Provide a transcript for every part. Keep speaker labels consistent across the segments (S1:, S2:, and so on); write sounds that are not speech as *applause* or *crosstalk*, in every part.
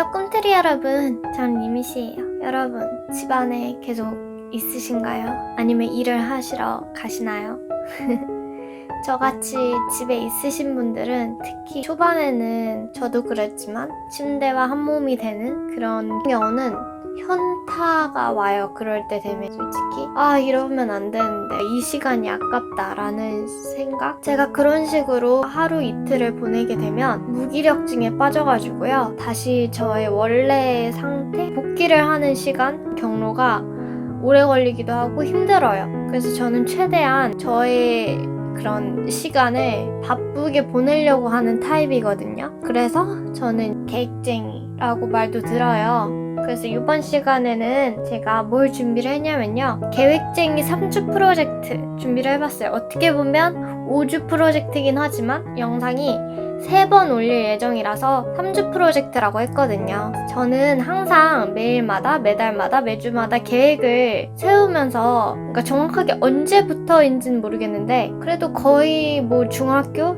S1: 안녕하세요, 꿈트리 여러분. 전 리미씨예요. 여러분, 집안에 계속 있으신가요? 아니면 일을 하시러 가시나요? *laughs* 저같이 집에 있으신 분들은 특히 초반에는 저도 그랬지만 침대와 한 몸이 되는 그런 경우는 현타가 와요. 그럴 때 되면 솔직히 아 이러면 안 되는데 이 시간이 아깝다라는 생각 제가 그런 식으로 하루 이틀을 보내게 되면 무기력증에 빠져가지고요. 다시 저의 원래 상태 복귀를 하는 시간 경로가 오래 걸리기도 하고 힘들어요. 그래서 저는 최대한 저의 그런 시간을 바쁘게 보내려고 하는 타입이거든요. 그래서 저는 계획쟁이라고 말도 들어요. 그래서 이번 시간에는 제가 뭘 준비를 했냐면요. 계획쟁이 3주 프로젝트 준비를 해봤어요. 어떻게 보면 5주 프로젝트긴 하지만 영상이 3번 올릴 예정이라서 3주 프로젝트라고 했거든요. 저는 항상 매일마다, 매달마다, 매주마다 계획을 세우면서, 그러니까 정확하게 언제부터인지는 모르겠는데, 그래도 거의 뭐 중학교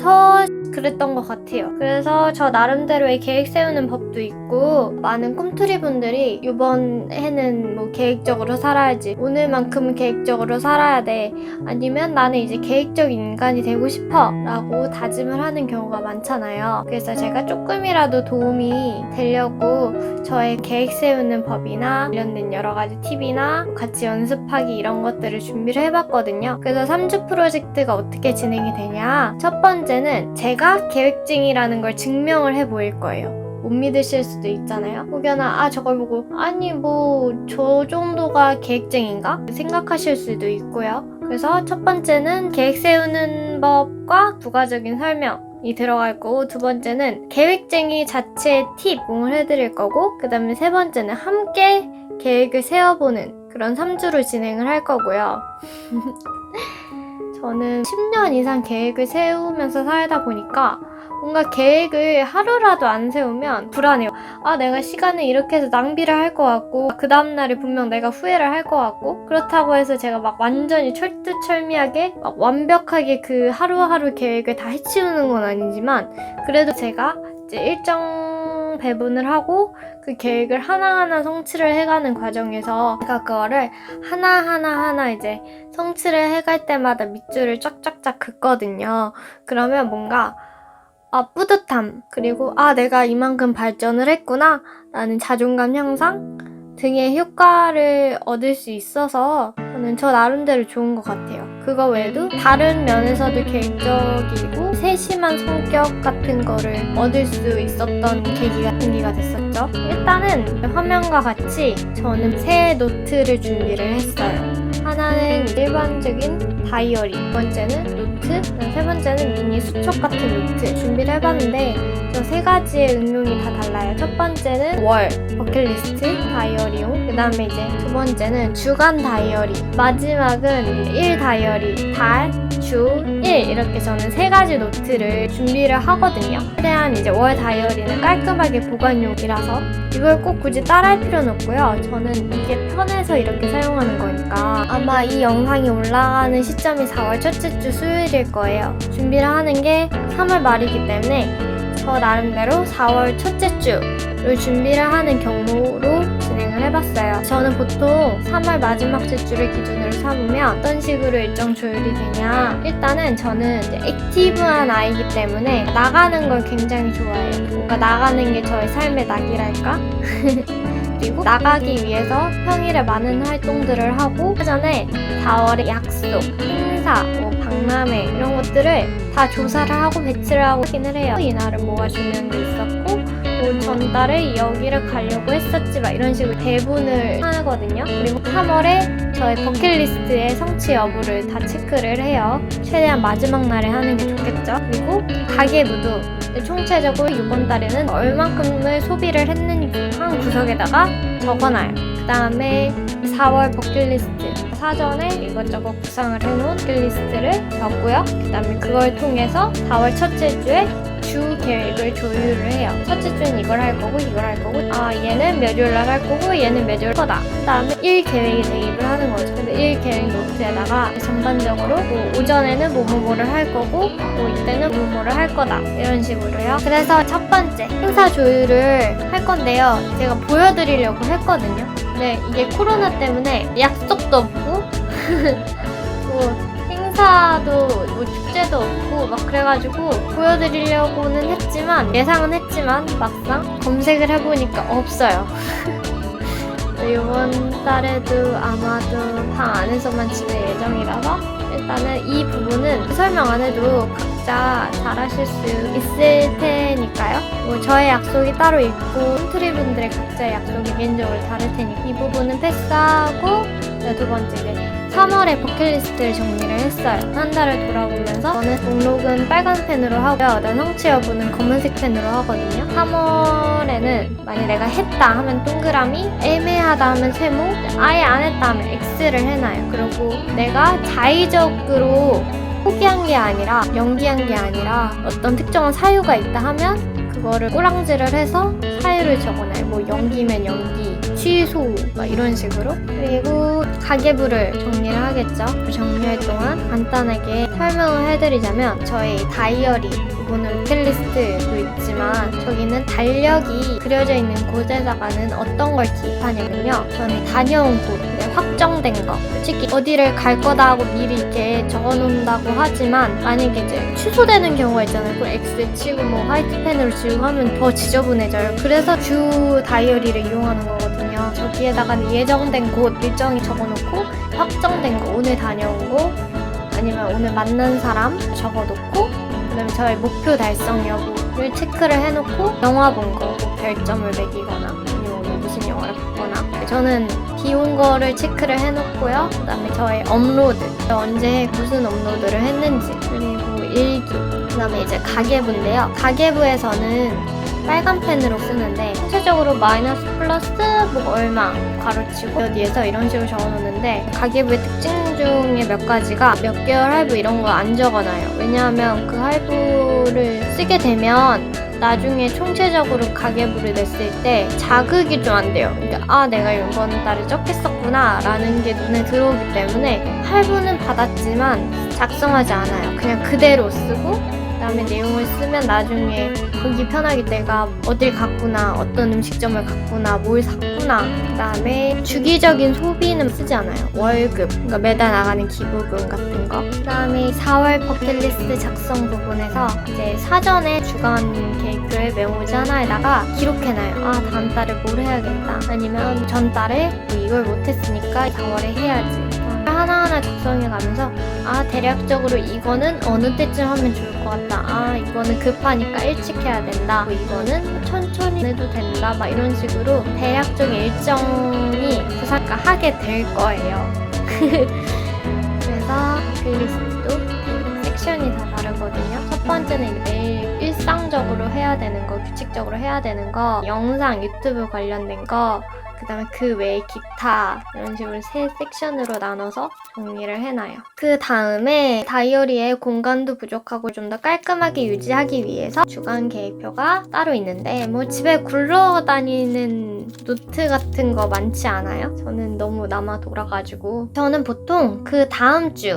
S1: 부터 그랬던 것 같아요. 그래서 저 나름대로의 계획 세우는 법도 있고 많은 꿈틀이 분들이 이번 해는 뭐 계획적으로 살아야지 오늘만큼은 계획적으로 살아야 돼 아니면 나는 이제 계획적인 인간이 되고 싶어 라고 다짐을 하는 경우가 많잖아요. 그래서 제가 조금이라도 도움이 되려고 저의 계획 세우는 법이나 관련된 여러 가지 팁이나 같이 연습하기 이런 것들을 준비를 해봤거든요. 그래서 3주 프로젝트가 어떻게 진행이 되냐 첫 번째 는 제가 제가 계획증이라는 걸 증명을 해 보일 거예요. 못 믿으실 수도 있잖아요. 혹여나 아 저걸 보고 아니 뭐 저 정도가 계획증인가 생각하실 수도 있고요. 그래서 첫 번째는 계획 세우는 법과 부가적인 설명 이 들어갈 거고 두 번째는 계획쟁이 자체의 팁 공을 해드릴 거고 그 다음에 세 번째는 함께 계획을 세워보는 그런 3주로 진행을 할 거고요. *laughs* 저는 10년 이상 계획을 세우면서 살다 보니까 뭔가 계획을 하루라도 안 세우면 불안해요. 아, 내가 시간을 이렇게 해서 낭비를 할 것 같고, 그 다음날에 분명 내가 후회를 할 것 같고, 그렇다고 해서 제가 막 완전히 철두철미하게, 막 완벽하게 그 하루하루 계획을 다 해치우는 건 아니지만, 그래도 제가 이제 일정 배분을 하고 그 계획을 하나하나 성취를 해가는 과정에서 제가 그거를 하나하나 하나 이제 성취를 해갈 때마다 밑줄을 쫙쫙쫙 긋거든요. 그러면 뭔가 아, 뿌듯함, 그리고 아, 내가 이만큼 발전을 했구나, 라는 자존감 향상 등의 효과를 얻을 수 있어서 저는 저 나름대로 좋은 것 같아요. 그거 외에도 다른 면에서도 계획적이고 세심한 성격 같은 거를 얻을 수 있었던 계기가 계기가 됐었죠. 일단은 화면과 같이 저는 새 노트를 준비를 했어요. 하나는 일반적인 다이어리, 두 번째는 노트, 세 번째는 미니 수첩 같은 노트 준비를 해봤는데 저 세 가지의 응용이 다 달라요. 첫 번째는 월, 버킷리스트, 다이어리용, 그 다음에 이제 두 번째는 주간 다이어리, 마지막은 일 다이어리, 달, 주, 일 이렇게 저는 세 가지 노트를 준비를 하거든요. 최대한 이제 월 다이어리는 깔끔하게 보관용이라서 이걸 꼭 굳이 따라할 필요는 없고요. 저는 이게 편해서 이렇게 사용하는 거니까 아마 이 영상이 올라가는 시점이 4월 첫째 주 수요일일 거예요. 준비를 하는 게 3월 말이기 때문에 저 나름대로 4월 첫째 주를 준비를 하는 경로로 진행을 해봤어요. 저는 보통 3월 마지막 주를 기준으로 삼으면 어떤 식으로 일정 조율이 되냐. 일단은 저는 액티브한 아이기 때문에 나가는 걸 굉장히 좋아해요. 뭔가 나가는 게 저의 삶의 낙이랄까? *laughs* 그리고 나가기 위해서 평일에 많은 활동들을 하고 그 전에 4월에 약속, 행사, 뭐 박람회 이런 것들을 다 조사를 하고 배치를 하고 하기는 해요. 이날을 모아주는 게 있었고 뭐 전달에 여기를 가려고 했었지 막 이런 식으로 대본을 하거든요. 그리고 3월에 저의 버킷리스트의 성취 여부를 다 체크를 해요. 최대한 마지막 날에 하는 게 좋겠죠. 그리고 가계부도 총체적으로 이번 달에는 얼만큼을 소비를 했는지 한 구석에다가 적어놔요. 그 다음에 4월 버킷리스트 사전에 이것저것 구상을 해놓은 버킷리스트를 적고요. 그 다음에 그걸 통해서 4월 첫째 주에 주 계획을 조율을 해요. 첫째 주는 이걸 할 거고 이걸 할 거고 아 얘는 몇 요일 날 할 거고 얘는 몇 요일 거다. 그다음에 일 계획에 대입을 하는 거죠. 그래서 일 계획 노트에다가 전반적으로 뭐 오전에는 뭐뭐뭐를 할 거고 뭐 이때는 뭐뭐를 할 거다 이런 식으로요. 그래서 첫 번째 행사 조율을 할 건데요. 제가 보여드리려고 했거든요. 근데 이게 코로나 때문에 약속도 없고 *laughs* 뭐 행사도 뭐 축제도 없고 막 그래가지고 보여드리려고는 했지만 예상은 했지만 막상 검색을 해보니까 없어요. *laughs* 이번 달에도 아마도 방 안에서만 지낼 예정이라서 일단은 이 부분은 설명 안 해도 각자 잘 하실 수 있을 테니까요. 뭐 저의 약속이 따로 있고 홈트리 분들의 각자의 약속이 개인적으로 다를 테니까 이 부분은 패스하고 네, 두 번째 3월에 버킷리스트를 정리를 했어요. 한 달을 돌아보면서 저는 목록은 빨간 펜으로 하고요. 난 성취 여부는 검은색 펜으로 하거든요. 3월에는 만약 내가 했다 하면 동그라미, 애매하다 하면 세모, 아예 안 했다 하면 X를 해놔요. 그리고 내가 자의적으로 포기한 게 아니라 연기한 게 아니라 어떤 특정한 사유가 있다 하면 그거를 꼬랑지를 해서 사유를 적어놔요. 뭐 연기면 연기, 취소 막 이런 식으로. 그리고 가계부를 정리를 하겠죠. 그 정리할 동안 간단하게 설명을 해드리자면 저희 다이어리 부분은 버킷리스트도 있지만 저기는 달력이 그려져 있는 곳에다가는 어떤 걸 기입하냐면요. 저는 다녀온 곳, 네, 확정된 거. 솔직히 어디를 갈 거다 하고 미리 이렇게 적어 놓는다고 하지만 만약에 이제 취소되는 경우가 있잖아요. 그걸 X 치고 뭐 화이트 펜으로 지우고 하면 더 지저분해져요. 그래서 주 다이어리를 이용하는 거거든요. 저기에다가는 예정된 곳 일정이 적어 놓고 확정된 거 오늘 다녀온 곳 아니면 오늘 만난 사람 적어 놓고 그다음에 저의 목표 달성 여부를 체크를 해놓고 영화 본 거 별점을 매기거나 봤거나. 저는 비온 거를 체크를 해놓고요. 그 다음에 저의 업로드. 언제 무슨 업로드를 했는지. 그리고 일기. 그 다음에 이제 가계부인데요. 가계부에서는 빨간 펜으로 쓰는데 전체적으로 마이너스 플러스 뭐 얼마 가로치고 어디에서 이런 식으로 적어놓는데 가계부의 특징 중에 몇 가지가 몇 개월 할부 이런 거 안 적어놔요. 왜냐하면 그 할부를 쓰게 되면 나중에 총체적으로 가계부를 냈을 때 자극이 좀 안 돼요. 그러니까 아 내가 이번 달에 적겠었구나 라는 게 눈에 들어오기 때문에 할부는 받았지만 작성하지 않아요. 그냥 그대로 쓰고 그다음에 내용을 쓰면 나중에 보기 편하게 내가 어딜 갔구나 어떤 음식점을 갔구나 뭘 샀구나 그다음에 주기적인 소비는 쓰지 않아요. 월급 그러니까 매달 나가는 기부금 같은 거. 그다음에 4월 버킷리스트 작성 부분에서 이제 사전에 주간 계획표의 메모지 하나에다가 기록해놔요. 아 다음 달에 뭘 해야겠다. 아니면 전 달에 뭐 이걸 못했으니까 4월에 해야지 하나하나 작성해 가면서 아 대략적으로 이거는 어느 때쯤 하면 좋을 것 같다. 아 이거는 급하니까 일찍 해야 된다. 뭐 이거는 천천히 해도 된다. 막 이런 식으로 대략적인 일정이 부사가 하게 될 거예요. *laughs* 그래서 그 리스트도 섹션이 다 다르거든요. 첫 번째는 매일 일상적으로 해야 되는 거 규칙적으로 해야 되는 거 영상 유튜브 관련된 거 그 다음에 그 외에 기타 이런 식으로 세 섹션으로 나눠서 정리를 해놔요. 그 다음에 다이어리에 공간도 부족하고 좀 더 깔끔하게 유지하기 위해서 주간 계획표가 따로 있는데 뭐 집에 굴러다니는 노트 같은 거 많지 않아요? 저는 너무 남아 돌아가지고 저는 보통 그 다음 주에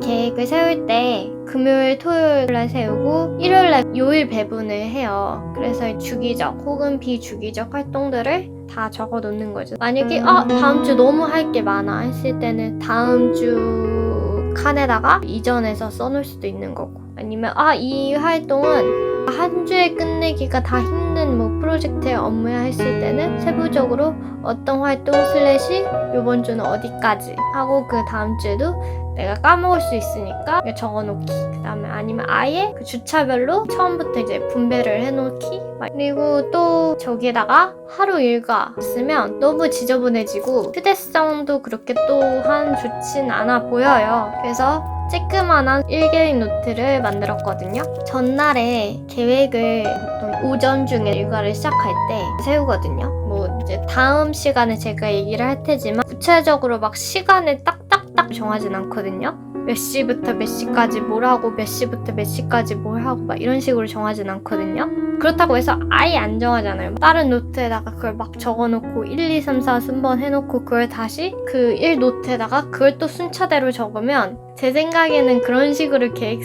S1: 계획을 세울 때 금요일, 토요일에 세우고 일요일에 요일 배분을 해요. 그래서 주기적 혹은 비주기적 활동들을 다 적어 놓는 거죠. 만약에 아 다음 주 너무 할 게 많아 했을 때는 다음 주 칸에다가 이전해서 써놓을 수도 있는 거고 아니면 아 이 활동은 한 주에 끝내기가 다 힘든 뭐 프로젝트의 업무야 했을 때는 세부적으로 어떤 활동 슬래시 요번 주는 어디까지 하고 그 다음 주에도 내가 까먹을 수 있으니까 적어놓기 그 다음에 아니면 아예 그 주차별로 처음부터 이제 분배를 해놓기 막 그리고 또 저기에다가 하루 일과 쓰면 너무 지저분해지고 휴대성도 그렇게 또한 좋진 않아 보여요 그래서 쬐끄만한 일계획 노트를 만들었거든요. 전날에 계획을 보통 오전 중에 일과를 시작할 때 세우거든요. 뭐 이제 다음 시간에 제가 얘기를 할 테지만 구체적으로 막 시간을 딱딱딱 정하진 않거든요. 몇 시부터 몇 시까지 뭘 하고 몇 시부터 몇 시까지 뭘 하고 막 이런 식으로 정하진 않거든요. 그렇다고 해서 아예 안 정하잖아요. 다른 노트에다가 그걸 막 적어놓고 1, 2, 3, 4 순번 해놓고 그걸 다시 그 1 노트에다가 그걸 또 순차대로 적으면 제 생각에는 그런 식으로 계획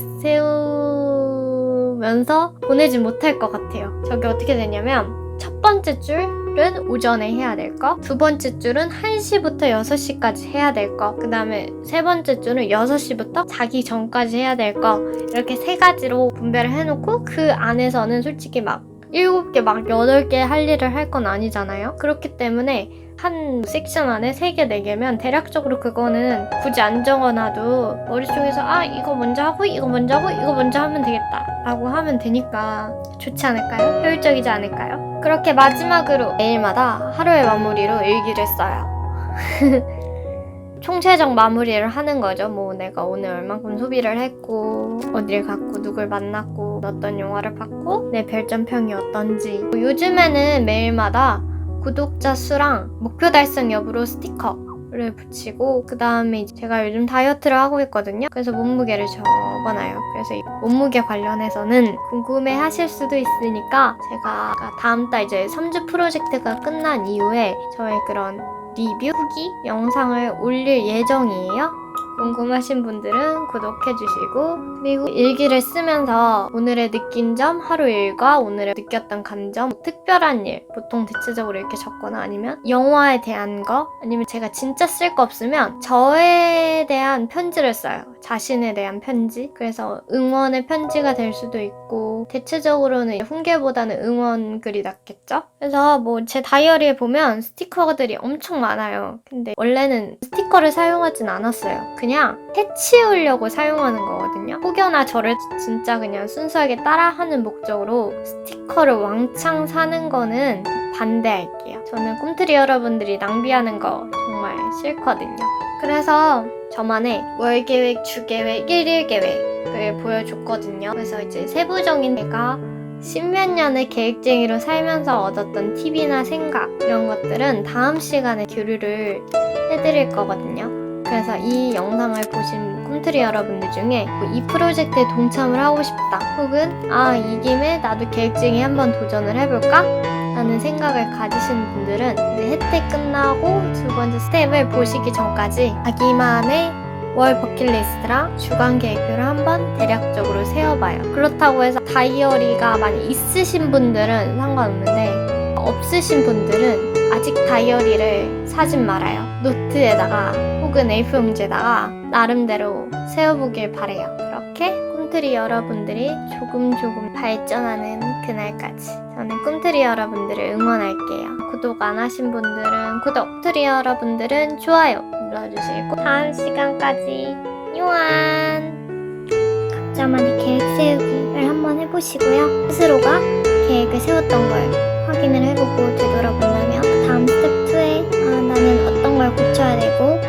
S1: 세우면서 보내지 못할 것 같아요. 저게 어떻게 되냐면 첫 번째 줄 은 오전에 해야 될 거, 두 번째 줄은 1시부터 6시까지 해야 될 거, 그 다음에 세 번째 줄은 6시부터 자기 전까지 해야 될 거, 이렇게 세 가지로 분배를 해놓고 그 안에서는 솔직히 막 7개, 막 8개 할 일을 할 건 아니잖아요. 그렇기 때문에 한 섹션 안에 3개, 4개면 대략적으로 그거는 굳이 안 적어놔도 머릿속에서 아, 이거 먼저 하고, 이거 먼저 하고, 이거 먼저 하면 되겠다. 라고 하면 되니까 좋지 않을까요? 효율적이지 않을까요? 그렇게 마지막으로 매일마다 하루의 마무리로 일기를 써요. *laughs* 총체적 마무리를 하는 거죠. 뭐 내가 오늘 얼만큼 소비를 했고 어딜 갔고 누굴 만났고 어떤 영화를 봤고 내 별점평이 어떤지 뭐 요즘에는 매일마다 구독자 수랑 목표 달성 여부로 스티커 를 붙이고 그 다음에 제가 요즘 다이어트를 하고 있거든요. 그래서 몸무게를 적어놔요. 그래서 이 몸무게 관련해서는 궁금해 하실 수도 있으니까 제가 다음 달 이제 3주 프로젝트가 끝난 이후에 저의 그런 리뷰 후기 영상을 올릴 예정이에요. 궁금하신 분들은 구독해주시고 그리고 일기를 쓰면서 오늘의 느낀 점, 하루 일과 오늘의 느꼈던 감정, 특별한 일 보통 대체적으로 이렇게 적거나 아니면 영화에 대한 거 아니면 제가 진짜 쓸 거 없으면 저에 대한 편지를 써요. 자신에 대한 편지. 그래서 응원의 편지가 될 수도 있고 대체적으로는 훈계보다는 응원 글이 낫겠죠? 그래서 뭐 제 다이어리에 보면 스티커들이 엄청 많아요. 근데 원래는 스티커를 사용하진 않았어요. 그냥 해치우려고 사용하는 거거든요. 혹여나 저를 진짜 그냥 순수하게 따라하는 목적으로 스티커를 왕창 사는 거는 반대할게요. 저는 꿈틀이 여러분들이 낭비하는 거 정말 싫거든요. 그래서 저만의 월 계획, 주 계획, 일일 계획을 보여줬거든요. 그래서 이제 세부적인 내가 십몇 년의 계획쟁이로 살면서 얻었던 팁이나 생각 이런 것들은 다음 시간에 교류를 해드릴 거거든요. 그래서 이 영상을 보신 꿈트리 여러분들 중에 뭐이 프로젝트에 동참을 하고 싶다 혹은 아 이 김에 나도 계획쟁이 한번 도전을 해볼까? 라는 생각을 가지신 분들은 혜택 끝나고 두 번째 스텝을 보시기 전까지 자기만의 월 버킷리스트랑 주간 계획표를 한번 대략적으로 세워봐요. 그렇다고 해서 다이어리가 많이 있으신 분들은 상관없는데 없으신 분들은 아직 다이어리를 사진 말아요. 노트에다가 혹은 A4 용지에다가 나름대로 세워보길 바래요. 그렇게 꿈트리 여러분들이 조금 조금 발전하는 그날까지 저는 꿈트리 여러분들을 응원할게요. 구독 안 하신 분들은 구독, 트리 여러분들은 좋아요 눌러주시고 다음 시간까지 요한 각자만의 계획 세우기를 한번 해보시고요. 스스로가 계획을 세웠던 걸 확인을 해보고 되돌아본다면 다음 스텝 2에 아, 나는 어떤 걸 고쳐야 되고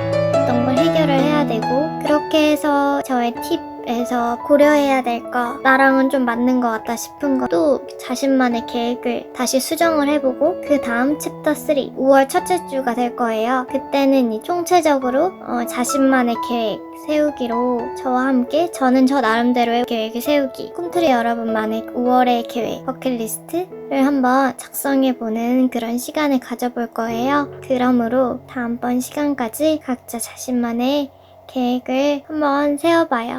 S1: 어떤 걸 해결을 해야 되고 그렇게 해서 저의 팁 에서 고려해야 될 거 나랑은 좀 맞는 것 같다 싶은 것도 자신만의 계획을 다시 수정을 해보고 그 다음 챕터 3 5월 첫째 주가 될 거예요. 그때는 이 총체적으로 어, 자신만의 계획 세우기로 저와 함께 저는 저 나름대로의 계획을 세우기. 꿈틀이 여러분만의 5월의 계획 버킷리스트를 한번 작성해보는 그런 시간을 가져볼 거예요. 그러므로 다음번 시간까지 각자 자신만의 계획을 한번 세워봐요